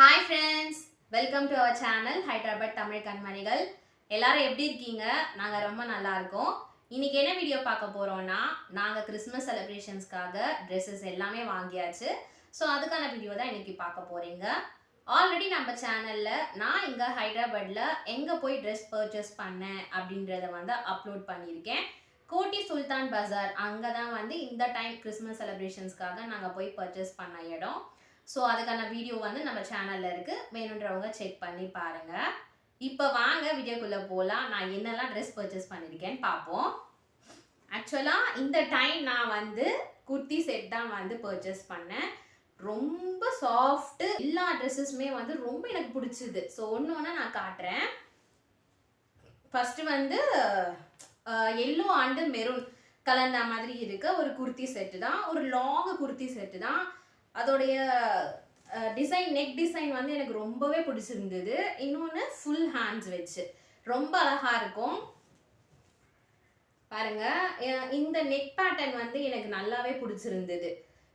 Hi friends welcome to our channel Hyderabad Tamil கண்மணிகள் எல்லாரும் எப்படி இருக்கீங்க? நாங்கள் ரொம்ப நல்லா இருக்கோம். இன்னைக்கு என்ன வீடியோ பார்க்க போகிறோம்னா நாங்கள் கிறிஸ்மஸ் செலிப்ரேஷன்ஸ்க்காக ட்ரெஸ்ஸஸ் எல்லாமே வாங்கியாச்சு. ஸோ அதுக்கான வீடியோ தான் இன்னைக்கு பார்க்க போகிறீங்க ஆல்ரெடி நம்ம சேனலில் நான் இங்கே ஹைதராபாத்தில் எங்கே போய் ட்ரெஸ் பர்ச்சேஸ் பண்ணேன் அப்படின்றத வந்து அப்லோட் பண்ணியிருக்கேன். கோட்டி சுல்தான் பஜார் அங்கே தான் வந்து இந்த டைம் கிறிஸ்மஸ் செலிப்ரேஷன்ஸ்க்காக நாங்கள் போய் பர்ச்சேஸ் பண்ண இடம். ஸோ அதுக்கான வீடியோ வந்து நம்ம சேனலில் இருக்குது வேணுன்றவங்க செக் பண்ணி பாருங்கள் இப்போ வாங்க வீடியோக்குள்ளே போகலாம் நான் என்னெல்லாம் ட்ரெஸ் பர்ச்சேஸ் பண்ணியிருக்கேன்னு பார்ப்போம். ஆக்சுவலாக இந்த டைம் நான் வந்து குர்த்தி செட் தான் வந்து பர்ச்சேஸ் பண்ணேன். ரொம்ப சாஃப்ட்டு எல்லா ட்ரெஸ்ஸஸுமே வந்து ரொம்ப எனக்கு பிடிச்சிது. ஸோ ஒன்று ஒன்று நான் காட்டுறேன். ஃபஸ்ட்டு வந்து எல்லோ அண்டு மெரூன் கலந்த மாதிரி இருக்க ஒரு குர்த்தி செட்டு தான். ஒரு லாங் குர்த்தி செட்டு தான். அதோடைய டிசைன் நெக் டிசைன் வந்து எனக்கு ரொம்பவே பிடிச்சிருந்தது. இன்னொன்று ஃபுல் ஹேண்ட்ஸ் வச்சு. ரொம்ப அழகாக இருக்கும். பாருங்க. இந்த நெக் பேட்டர்ன் வந்து எனக்கு நல்லாவே பிடிச்சிருந்தது.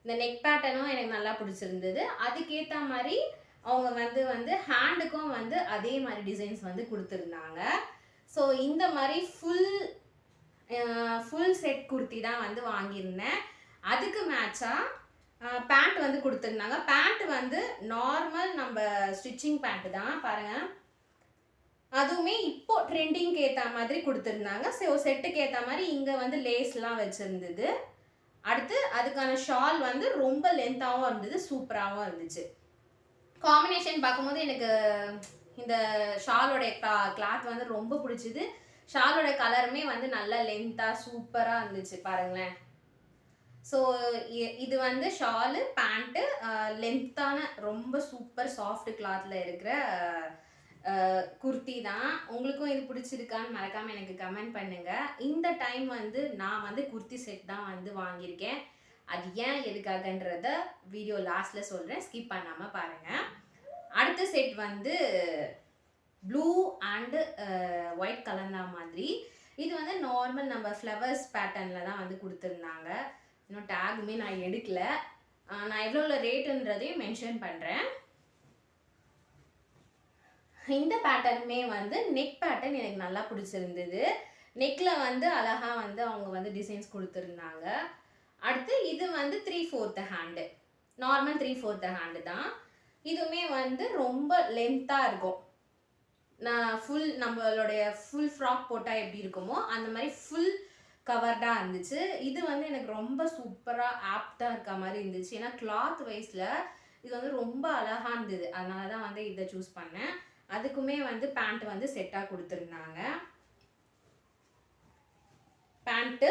இந்த நெக் பேட்டர்னும் எனக்கு நல்லா பிடிச்சிருந்தது. அதுக்கேற்ற மாதிரி அவங்க வந்து வந்து ஹேண்டுக்கும் வந்து அதே மாதிரி டிசைன்ஸ் வந்து கொடுத்துருந்தாங்க. ஸோ இந்த மாதிரி ஃபுல் ஃபுல் செட் குர்த்தி தான் வந்து வாங்கியிருந்தேன். அதுக்கு மேட்சாக பேண்ட் வந்து கொடுத்துருந்தாங்க. பேண்ட் வந்து நார்மல் நம்ம ஸ்டிச்சிங் பேண்ட் தான். பாருங்கள் அதுவுமே இப்போ ட்ரெண்டிங்க்கு ஏற்ற மாதிரி கொடுத்துருந்தாங்க. ஸோ செட்டுக்கு ஏற்ற மாதிரி இங்கே வந்து லேஸ்லாம் வச்சுருந்தது. அடுத்து அதுக்கான ஷால் வந்து ரொம்ப லென்த்தாகவும் இருந்தது சூப்பராகவும் இருந்துச்சு. காம்பினேஷன் பார்க்கும்போது எனக்கு இந்த ஷாலோட கிளாத் வந்து ரொம்ப பிடிச்சிது. ஷாலோட கலருமே வந்து நல்லா லென்த்தாக சூப்பராக இருந்துச்சு. பாருங்களேன். ஸோ இது வந்து ஷாலு பேண்ட்டு லென்த்தான ரொம்ப சூப்பர் சாஃப்ட் கிளாத்தில் இருக்கிற குர்த்தி தான். உங்களுக்கும் இது பிடிச்சிருக்கான்னு மறக்காமல் எனக்கு கமெண்ட் பண்ணுங்கள் இந்த டைம் வந்து நான் வந்து குர்த்தி செட் தான் வந்து வாங்கியிருக்கேன். அது ஏன் எதுக்காகன்றத வீடியோ லாஸ்ட்டில் சொல்கிறேன் ஸ்கிப் பண்ணாமல் பாருங்கள் அடுத்த செட் வந்து ப்ளூ அண்டு ஒயிட் கலந்தா மாதிரி. இது வந்து நார்மல் நம்ம ஃப்ளவர்ஸ் பேட்டர்னில் தான் வந்து கொடுத்துருந்தாங்க. இன்னும் டேகுமே நான் எடுக்கல. நான் எவ்வளோ ரேட்டுன்றதையும் மென்ஷன் பண்ணுறேன் இந்த பேட்டர்னுமே வந்து நெக் பேட்டர்ன் எனக்கு நல்லா பிடிச்சிருந்தது. நெக்கில் வந்து அழகா வந்து அவங்க வந்து டிசைன்ஸ் கொடுத்துருந்தாங்க. அடுத்து இது வந்து three fourth hand normal three fourth hand தான். இதுவுமே வந்து ரொம்ப லென்த்தாக இருக்கும். நான் ஃபுல் நம்மளுடைய ஃபுல் ஃப்ராக் போட்டால் எப்படி இருக்குமோ அந்த மாதிரி ஃபுல் கவர்டாக இருந்துச்சு. இது வந்து எனக்கு ரொம்ப சூப்பராக ஆப்டாக இருக்க மாதிரி இருந்துச்சு. ஏன்னா கிளாத் வைஸில் இது வந்து ரொம்ப அழகாக இருந்தது. அதனால தான் வந்து இதை சூஸ் பண்ணேன். அதுக்குமே வந்து பேண்ட் வந்து செட்டாக கொடுத்துருந்தாங்க. பேண்ட்டு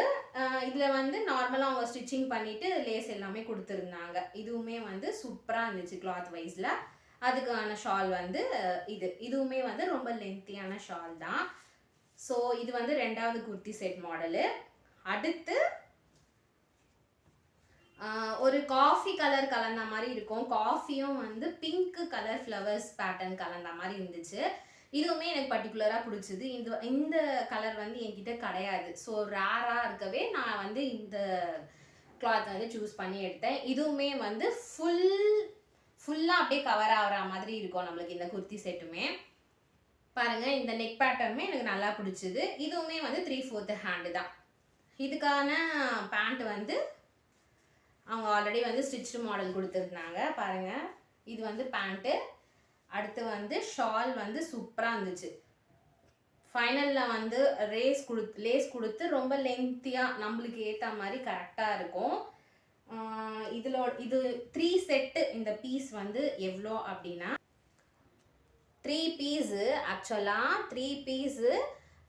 இதில் வந்து நார்மலாக அவங்க ஸ்டிச்சிங் பண்ணிவிட்டு லேஸ் எல்லாமே கொடுத்துருந்தாங்க. இதுவுமே வந்து சூப்பராக இருந்துச்சு கிளாத் வைஸில் அதுக்கான ஷால் வந்து இது. இதுவுமே வந்து ரொம்ப லென்த்தியான ஷால் தான். ஸோ இது வந்து ரெண்டாவது குர்த்தி செட் மாடலு அடுத்து ஒரு காஃபி கலர் கலந்த மாதிரி இருக்கும். காஃபியும் வந்து பிங்க் கலர் ஃப்ளவர்ஸ் பேட்டர்ன் கலந்த மாதிரி இருந்துச்சு. இதுவுமே எனக்கு பர்டிகுலராக பிடிச்சிது. இந்த இந்த கலர் வந்து என்கிட்ட கிடையாது. ஸோ ரேராக இருக்கவே நான் வந்து இந்த கிளாத் வந்து சூஸ் பண்ணி எடுத்தேன். இதுவுமே வந்து ஃபுல் ஃபுல்லாக அப்படியே கவர் ஆகிற மாதிரி இருக்கும் நம்மளுக்கு இந்த குர்த்தி செட்டுமே பாருங்கள் இந்த நெக் பேட்டர்னுமே எனக்கு நல்லா பிடிச்சிது. இதுவுமே வந்து த்ரீ ஃபோர்த்து ஹேண்டு தான். இதுக்கான பேண்ட் வந்து அவங்க ஆல்ரெடி வந்து ஸ்டிச்சு மாடல் கொடுத்துருந்தாங்க. பாருங்கள் இது வந்து பேண்ட்டு அடுத்து வந்து ஷால் வந்து சூப்பராக இருந்துச்சு. ஃபைனலில் வந்து ரேஸ் கொடுத்து லேஸ் கொடுத்து ரொம்ப லென்த்தியாக நம்மளுக்கு ஏற்ற மாதிரி கரெக்டாக இருக்கும். இதில் இது த்ரீ செட்டு இந்த பீஸ் வந்து எவ்வளோ அப்படின்னா த்ரீ பீஸு ஆக்சுவலாக three piece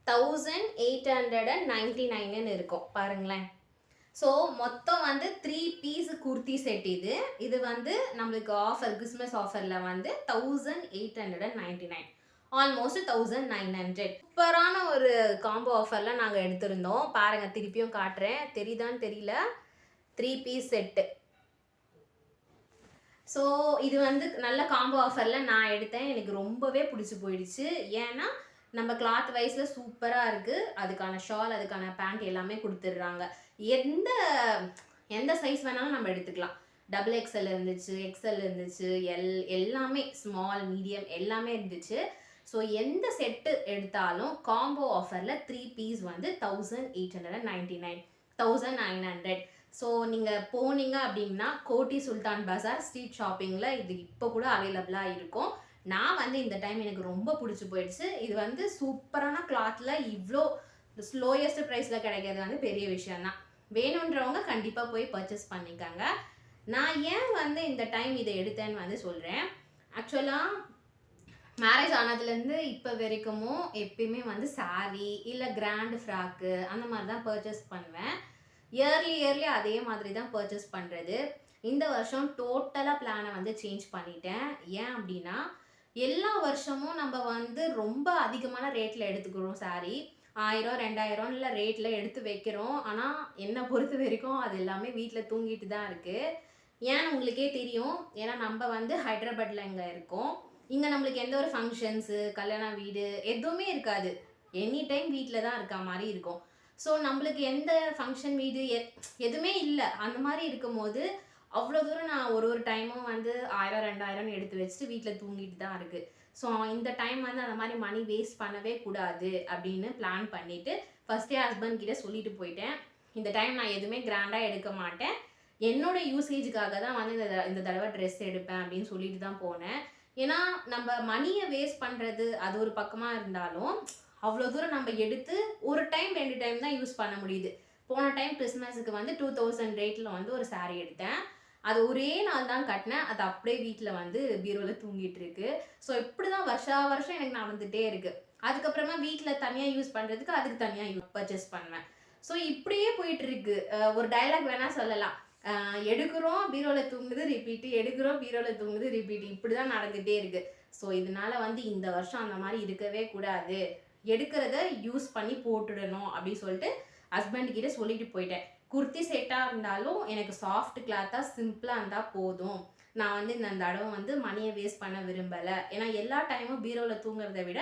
thousand eight hundred and ninety நைனுன்னு இருக்கும். பாருங்களேன். ஸோ மொத்தம் வந்து த்ரீ பீஸ் குர்த்தி செட் இது. இது வந்து நம்மளுக்கு ஆஃபர் கிறிஸ்மஸ் ஆஃபரில் வந்து thousand eight hundred and ninety nine almost thousand nine hundred சூப்பரான ஒரு காம்போ ஆஃபரில் நாங்கள் எடுத்திருந்தோம். பாருங்கள் திருப்பியும் காட்டுறேன். தெரியுதான்னு தெரியல? த்ரீ பீஸ் செட்டு ஸோ இது வந்து நல்ல காம்போ ஆஃபரில் நான் எடுத்தேன். எனக்கு ரொம்பவே பிடிச்சி போயிடுச்சு. ஏன்னா நம்ம கிளாத் வைஸில் சூப்பராக இருக்குது அதுக்கான ஷால் அதுக்கான பேண்ட் எல்லாமே கொடுத்துட்றாங்க. எந்த எந்த சைஸ் வேணாலும் நம்ம எடுத்துக்கலாம். டபுள் எக்ஸ்எல் இருந்துச்சு எக்ஸ்எல் இருந்துச்சு எல் எல்லாமே ஸ்மால் மீடியம் எல்லாமே இருந்துச்சு. ஸோ எந்த செட்டு எடுத்தாலும் காம்போ ஆஃபரில் த்ரீ பீஸ் வந்து thousand eight hundred and ninety nine thousand nine hundred so நீங்கள் போனீங்க அப்படின்னா கோட்டி சுல்தான் பஜார் ஸ்ட்ரீட் ஷாப்பிங்கில் இது இப்போ கூட அவைலபிளாக இருக்கும். நான் வந்து இந்த டைம் எனக்கு ரொம்ப பிடிச்சி போயிடுச்சு. இது வந்து சூப்பரான கிளாத்தில் இவ்வளோ ஸ்லோயஸ்ட் ப்ரைஸில் கிடைக்கிறது வந்து பெரிய விஷயந்தான் வேணுன்றவங்க கண்டிப்பாக போய் பர்ச்சேஸ் பண்ணிக்காங்க. நான் ஏன் வந்து இந்த டைம் இதை எடுத்தேன்னு வந்து சொல்கிறேன் ஆக்சுவலாக மேரேஜ் ஆனதுலேருந்து இப்போ வரைக்குமோ எப்பயுமே வந்து saree இல்லை கிராண்ட் ஃப்ராக்கு அந்த மாதிரி தான் பர்ச்சேஸ் பண்ணுவேன். இயர்லி இயர்லி அதே மாதிரி தான் பர்ச்சேஸ் பண்ணுறது இந்த வருஷம் டோட்டலாக பிளானை வந்து சேஞ்ச் பண்ணிட்டேன். ஏன் அப்படின்னா எல்லா வருஷமும் நம்ம வந்து ரொம்ப அதிகமான ரேட்டில் எடுத்துக்கிறோம் saree. ஆயிரம் ரெண்டாயிரம் இல்லை ரேட்டில் எடுத்து வைக்கிறோம். ஆனால் என்னை பொறுத்த வரைக்கும் அது எல்லாமே வீட்டில் தூங்கிட்டு தான் இருக்குது ஏன் உங்களுக்கே தெரியும். ஏன்னா நம்ம வந்து ஹைதராபாத்தில் இங்கே இருக்கோம். இங்கே நம்மளுக்கு எந்த ஒரு ஃபங்க்ஷன்ஸு கல்யாண வீடு எதுவுமே இருக்காது. எனி டைம் வீட்டில் தான் இருக்க மாதிரி இருக்கும். ஸோ நம்மளுக்கு எந்த ஃபங்க்ஷன் வீடு எ- எதுவுமே இல்லை. அந்த மாதிரி இருக்கும்போது அவ்வளோ தூரம் நான் ஒரு ஒரு டைமும் வந்து ஆயிரம் ரெண்டாயிரம் எடுத்து வச்சுட்டு வீட்டில் தூங்கிட்டு தான் இருக்குது ஸோ இந்த டைம் வந்து அந்த மாதிரி மணி வேஸ்ட் பண்ணவே கூடாது அப்படின்னு பிளான் பண்ணிவிட்டு ஃபஸ்ட்டே ஹஸ்பண்ட் கிட்டே சொல்லிட்டு போயிட்டேன். இந்த டைம் நான் எதுவுமே கிராண்டாக எடுக்க மாட்டேன். என்னோட யூசேஜுக்காக தான் வந்து இந்த த- இந்த தடவை ட்ரெஸ் எடுப்பேன் அப்படின்னு சொல்லிட்டு தான் போனேன். ஏன்னா நம்ம மணியை வேஸ்ட் பண்ணுறது அது ஒரு பக்கமாக இருந்தாலும் அவ்வளோ தூரம் நம்ம எடுத்து ஒரு டைம் ரெண்டு டைம் தான் யூஸ் பண்ண முடியுது. போன டைம் கிறிஸ்மஸுக்கு வந்து டூ தௌசண்ட் ரேட்டில் வந்து ஒரு சாரீ எடுத்தேன். அது ஒரே நாள் தான் கட்டினேன். அது அப்படியே வீட்டில் வந்து பீரோவில் தூங்கிட்டு இருக்கு. ஸோ இப்படி தான் வருஷா வருஷம் எனக்கு நடந்துகிட்டே இருக்கு. அதுக்கப்புறமா வீட்டில் தனியாக யூஸ் பண்ணுறதுக்கு அதுக்கு தனியாக பர்ச்சேஸ் பண்ணுவேன். ஸோ இப்படியே போயிட்டு இருக்கு. ஒரு டைலாக் வேணால் சொல்லலாம். எடுக்கிறோம் பீரோவில் தூங்குது ரிப்பீட்டு எடுக்கிறோம் பீரோவில் தூங்குது ரிப்பீட்டு இப்படி தான் நடந்துகிட்டே இருக்கு. ஸோ இதனால வந்து இந்த வருஷம் அந்த மாதிரி இருக்கவே கூடாது. எடுக்கிறத யூஸ் பண்ணி போட்டுடணும் அப்படின்னு சொல்லிட்டு ஹஸ்பண்ட் கிட்ட சொல்லிட்டு போயிட்டேன். குர்த்தி செட்டாக இருந்தாலும் எனக்கு சாஃப்ட் கிளாத்தாக சிம்பிளாக இருந்தால் போதும். நான் வந்து இந்த தடவை வந்து மணியை வேஸ்ட் பண்ண விரும்பலை. ஏன்னா எல்லா டைமும் பீரோவில் தூங்குறத விட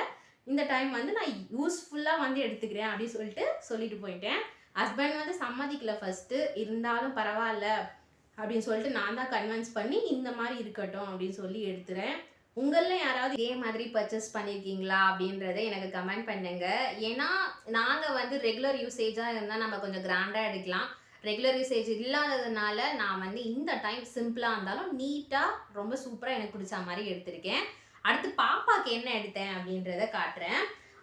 இந்த டைம் வந்து நான் யூஸ்ஃபுல்லாக வந்து எடுத்துக்கிறேன் அப்படின்னு சொல்லிட்டு சொல்லிட்டு போயிட்டேன். ஹஸ்பண்ட் வந்து சம்மதிக்கல ஃபர்ஸ்ட்டு இருந்தாலும் பரவாயில்ல அப்படின்னு சொல்லிட்டு நான் தான் கன்வின்ஸ் பண்ணி இந்த மாதிரி இருக்கட்டும் அப்படின்னு சொல்லி எடுத்துறேன். உங்களில் யாராவது இதே மாதிரி பர்ச்சேஸ் பண்ணியிருக்கீங்களா அப்படின்றத எனக்கு கமெண்ட் பண்ணுங்க. ஏன்னா நாங்கள் வந்து ரெகுலர் யூசேஜாக இருந்தால் நம்ம கொஞ்சம் கிராண்டாக எடுக்கலாம். ரெகுலர் யூசேஜ் இல்லாததுனால நான் வந்து இந்த டைம் சிம்பிளாக இருந்தாலும் நீட்டாக ரொம்ப சூப்பராக எனக்கு பிடிச்ச மாதிரி எடுத்திருக்கேன். அடுத்து பாப்பாக்கு என்ன எடுத்தேன் அப்படின்றத காட்டுறேன்.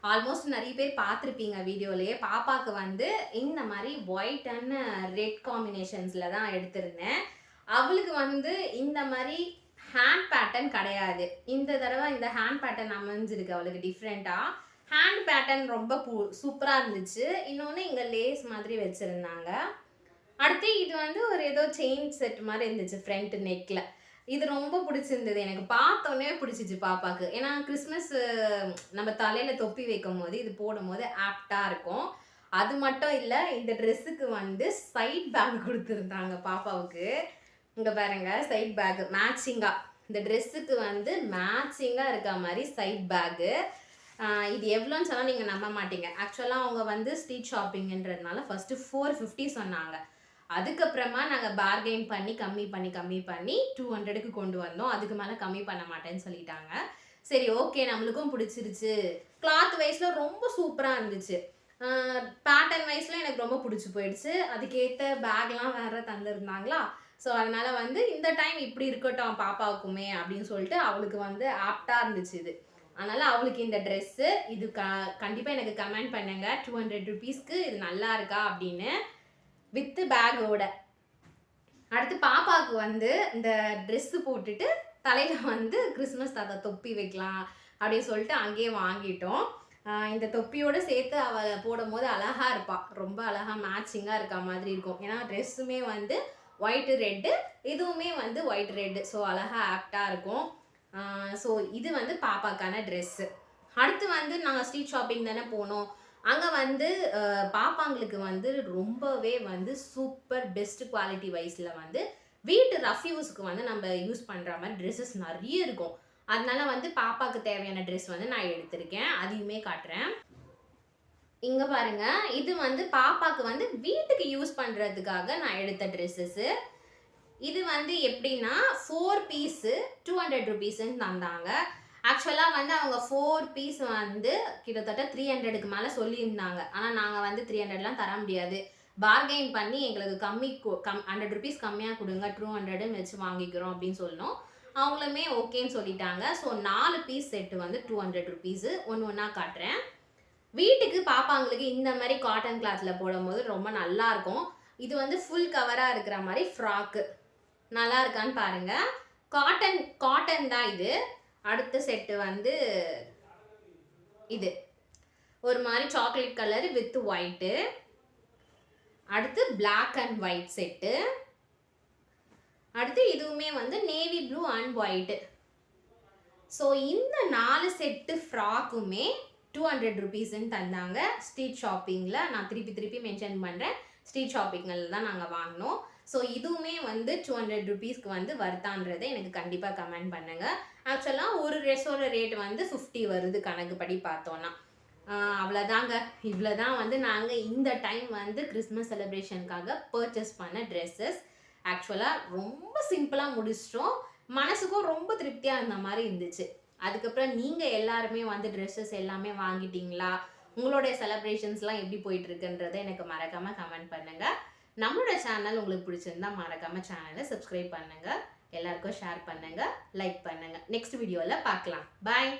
ஆல்மோஸ்ட் நிறைய பேர் பார்த்துருப்பீங்க வீடியோலேயே. பாப்பாவுக்கு வந்து இந்த மாதிரி ஒயிட் அண்ட் ரெட் காம்பினேஷன்ஸில் தான் எடுத்திருந்தேன். அவளுக்கு வந்து இந்த மாதிரி ஹேண்ட் பேட்டர்ன் கிடையாது. இந்த தடவை இந்த ஹேண்ட் பேட்டர்ன் அமைஞ்சிருக்கு அவளுக்கு டிஃப்ரெண்ட்டாக ஹேண்ட் பேட்டர்ன் ரொம்ப பூ சூப்பராக இருந்துச்சு. இன்னொன்று இங்கே லேஸ் மாதிரி வச்சுருந்தாங்க. அடுத்து இது வந்து ஒரு ஏதோ செயின் செட் மாதிரி இருந்துச்சு ஃப்ரண்ட் நெக்கில் இது ரொம்ப பிடிச்சிருந்தது. எனக்கு பார்த்தோன்னே பிடிச்சிச்சு பாப்பாவுக்கு ஏன்னா கிறிஸ்மஸ் நம்ம தலையில் தொப்பி வைக்கும் போது இது போடும் போது ஆப்டாக இருக்கும். அது மட்டும் இல்லை இந்த ட்ரெஸ்ஸுக்கு வந்து சைட் பேக் கொடுத்துருந்தாங்க பாப்பாவுக்கு. இங்கே பாருங்க சைட் பேக்கு மேட்சிங்காக இந்த ட்ரெஸ்ஸுக்கு வந்து மேட்சிங்காக இருக்க மாதிரி சைட் பேக்கு இது எவ்வளோன்னு சொன்னால் நீங்கள் நம்ப மாட்டீங்க. ஆக்சுவலாக அவங்க வந்து ஸ்ட்ரீட் ஷாப்பிங்கன்றதுனால ஃபஸ்ட்டு ஃபோர் ஃபிஃப்டி சொன்னாங்க. அதுக்கப்புறமா நாங்கள் பார்கெயின் பண்ணி கம்மி பண்ணி கம்மி பண்ணி டூ ஹண்ட்ரடுக்கு கொண்டு வந்தோம். அதுக்கு மேலே கம்மி பண்ண மாட்டேன்னு சொல்லிட்டாங்க. சரி ஓகே நம்மளுக்கும் பிடிச்சிருச்சு. கிளாத் வைஸில் ரொம்ப சூப்பராக இருந்துச்சு. பேட்டர்ன் வைஸில் எனக்கு ரொம்ப பிடிச்சி போயிடுச்சு. அதுக்கேற்ற பேக்லாம் வேறு தந்துருந்தாங்களா? ஸோ அதனால் வந்து இந்த டைம் இப்படி இருக்கட்டும் பாப்பாவுக்குமே அப்படின்னு சொல்லிட்டு அவளுக்கு வந்து ஆப்டாக இருந்துச்சு இது. அதனால் அவளுக்கு இந்த ட்ரெஸ்ஸு இது க கண்டிப்பாக எனக்கு கமெண்ட் பண்ணுங்க. டூ ஹண்ட்ரட் ருபீஸ்க்கு இது நல்லா இருக்கா அப்படின்னு வித்து பேக்கோட அடுத்து பாப்பாவுக்கு வந்து இந்த ட்ரெஸ்ஸு போட்டுட்டு தலையில் வந்து கிறிஸ்மஸ் தாத்தா தொப்பி வைக்கலாம் அப்படின்னு சொல்லிட்டு அங்கேயே வாங்கிட்டோம். இந்த தொப்பியோடு சேர்த்து அவள் போடும்போது அழகா இருப்பாள் ரொம்ப அழகா மேட்சிங்காக இருக்க மாதிரி இருக்கும். ஏன்னா ட்ரெஸ்ஸுமே வந்து ஒயிட் ரெட்டு இதுவுமே வந்து ஒயிட் ரெட்டு ஸோ அழகாக ஆப்டாக இருக்கும். ஸோ இது வந்து பாப்பாக்கான ட்ரெஸ்ஸு அடுத்து வந்து நாங்கள் ஸ்ட்ரீட் ஷாப்பிங் தானே போனோம். அங்கே வந்து பாப்பாங்களுக்கு வந்து ரொம்பவே வந்து சூப்பர் பெஸ்ட் குவாலிட்டி வைஸில் வந்து வீட்டு ரஃப் யூஸுக்கு வந்து நம்ம யூஸ் பண்ணுற மாதிரி ட்ரெஸ்ஸஸ் நிறைய இருக்கும். அதனால வந்து பாப்பாவுக்கு தேவையான ட்ரெஸ் வந்து நான் எடுத்திருக்கேன். அதையுமே காட்டுறேன். இங்க பாருங்க. இது வந்து பாப்பாக்கு வந்து வீட்டுக்கு யூஸ் பண்றதுக்காக நான் எடுத்த ட்ரெஸ்ஸஸ் இது வந்து எப்படின்னா ஃபோர் பீஸு டூ ஹண்ட்ரட் ருபீஸ்ன்னு தந்தாங்க. ஆக்சுவலாக வந்து அவங்க ஃபோர் பீஸ் வந்து கிட்டத்தட்ட த்ரீ ஹண்ட்ரடுக்கு மேலே சொல்லியிருந்தாங்க. ஆனால் நாங்கள் வந்து த்ரீ ஹண்ட்ரட்லாம் தர முடியாது. பார்கெயின் பண்ணி எங்களுக்கு கம்மி கு- கம் ஹண்ட்ரட் ருபீஸ் கம்மியாக கொடுங்க. டூ ஹண்ட்ரடுன்னு வச்சு வாங்கிக்கிறோம் அப்படின்னு சொல்லணும் அவங்களுமே ஓகேன்னு சொல்லிட்டாங்க. ஸோ நாலு பீஸ் செட்டு வந்து டூ ஹண்ட்ரட் ருபீஸு ஒன்று ஒன்றா காட்டுறேன். வீட்டுக்கு பாப்பாங்களுக்கு இந்த மாதிரி காட்டன் கிளாத்தில் போடும்போது ரொம்ப நல்லா இருக்கும். இது வந்து ஃபுல் கவராக இருக்கிற மாதிரி ஃப்ராக்கு நல்லா இருக்கான்னு பாருங்க. காட்டன் காட்டன் தான் இது. அடுத்த செட்டு வந்து இது. ஒரு மாதிரி சாக்லேட் கலர் வித் ஒயிட்டு அடுத்து பிளாக் அண்ட் ஒயிட் செட்டு அடுத்து இதுவுமே வந்து navy blue and white so இந்த நாலு செட்டு ஃப்ராக்குமே டூ ஹண்ட்ரட் ருபீஸ்ன்னு தந்தாங்க. ஸ்ட்ரீட் ஷாப்பிங்கில் நான் திருப்பி திருப்பி மென்ஷன் பண்ணுறேன் ஸ்ட்ரீட் ஷாப்பிங்கில் தான் நாங்கள் வாங்கினோம். ஸோ இதுவுமே வந்து டூ ஹண்ட்ரட் ருபீஸ்க்கு வந்து வருதான்றதை எனக்கு கண்டிப்பாக கமெண்ட் பண்ணுங்கள் ஆக்சுவலாக ஒரு ட்ரெஸ்ஸோட ரேட் வந்து ஃபிஃப்டி வருது கணக்குப்படி பார்த்தோன்னா. அவ்வளோதாங்க. இவ்வளோ தான் வந்து நாங்கள் இந்த டைம் வந்து கிறிஸ்மஸ் செலிப்ரேஷனுக்காக பர்ச்சேஸ் பண்ண ட்ரெஸ்ஸஸ் ஆக்சுவலாக ரொம்ப சிம்பிளாக முடிச்சிட்டோம். மனசுக்கும் ரொம்ப திருப்தியாக இருந்த மாதிரி இருந்துச்சு. அதுக்கப்புறம் நீங்கள் எல்லாருமே வந்து ட்ரெஸ்ஸஸ் எல்லாமே வாங்கிட்டீங்களா? உங்களுடைய செலப்ரேஷன்ஸ்லாம் எப்படி போயிட்டுருக்குன்றதை எனக்கு மறக்காமல் கமெண்ட் பண்ணுங்கள் நம்மளோட சேனல் உங்களுக்கு பிடிச்சிருந்தா மறக்காமல் சேனலை சப்ஸ்கிரைப் பண்ணுங்கள் எல்லாருக்கும் ஷேர் பண்ணுங்கள் லைக் பண்ணுங்கள் நெக்ஸ்ட் வீடியோவில் பார்க்கலாம். பாய்